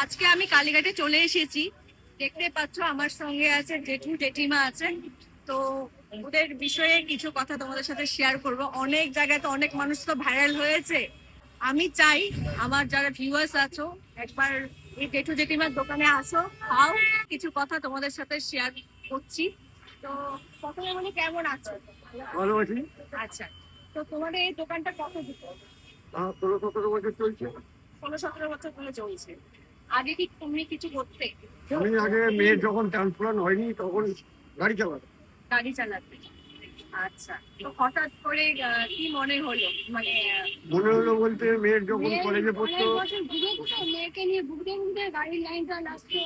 আজকে আমি কালীঘাটে চলে এসেছি। দেখতে পাচ্ছ আমার সঙ্গে আছে জেঠু জেঠিমা আছেন। তো ওদের বিষয়ে কিছু কথা তোমাদের সাথে শেয়ার করব। অনেক জায়গায় তো অনেক মানুষ তো ভাইরাল হয়েছে। আমি চাই আমার যারা ভিউয়ার্স আছো একবার এই জেঠু জেঠিমার দোকানে আসো খাও কিছু কথা তোমাদের সাথে শেয়ার করছি। তো প্রথমে মানে কেমন আছো? ভালো আছি। আচ্ছা তো তোমাদের এই দোকানটা কত দিতে আহ, ষোলো সতেরো বছর চলছে। ষোলো সতেরো বছর ধরে চলছে। আগে কি তুমি কিছু করতে? আমি আগে মেয়ের যখন ট্রান্সপ্লান্ট হয়নি তখন গাড়ি চালাতাম। গাড়ি চালাতে। আচ্ছা তো হঠাৎ করে কি মনে হলো? মানে মনে হলো বলতে মেয়ের যখন কলেজে পড়তো বছর ঘুরে ঘুরে মেয়েকে নিয়ে ঘুরতে ঘুরতে গাড়ির লাইনটা লাস্টে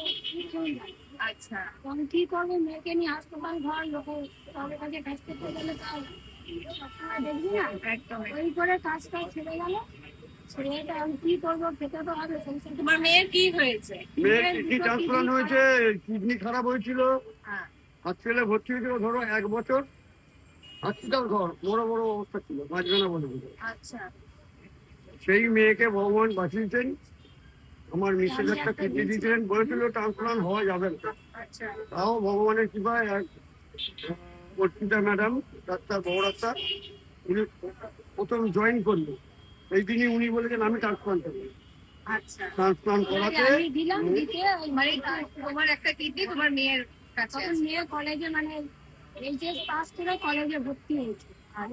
আচ্ছা। তখন কি করবে? মেয়েকে নিয়ে হাসপাতাল ঘর লোকে তাদের কাছে কাজ করতে গেলে তাও সবসময় দেখবি না একদম। ওই করে কাজ কাজ ছেড়ে গেল। তোমার মেয়ের কি হয়েছে? মেয়ের কিডনি ট্রান্সপ্লান্ট হয়েছে? কিডনি খারাপ হয়েছিল হসপিটালে ভর্তি হয়েছিল ধরো এক বছর। হসপিটাল ঘর বড় বড় অবস্থা ছিল বাঁচবে বলে আচ্ছা। সেই মেয়েকে ভগবান বাঁচিয়েছেন। আমার মিসেস একটা কিডনি দিয়েছিলেন বলেছিল ট্রান্সপ্লান্ট হওয়া যাবে না। আচ্ছা। তাও ভগবানের কৃপায় এক অর্পিতা ম্যাডাম ডাক্তার বড় ডাক্তার উনি প্রথম জয়েন করল সেই দিনই উনি বলেছেন আমি ট্রান্সপ্লান্ট করব। আচ্ছা। ট্রান্সপ্লান্ট করাতে আমি দিলাম দিতে মানে তোমার একটা কিডনি তোমার মেয়ের কাছে। মেয়ে কলেজে মানে এইচএস পাস করে কলেজে ভর্তি হয়েছে। আর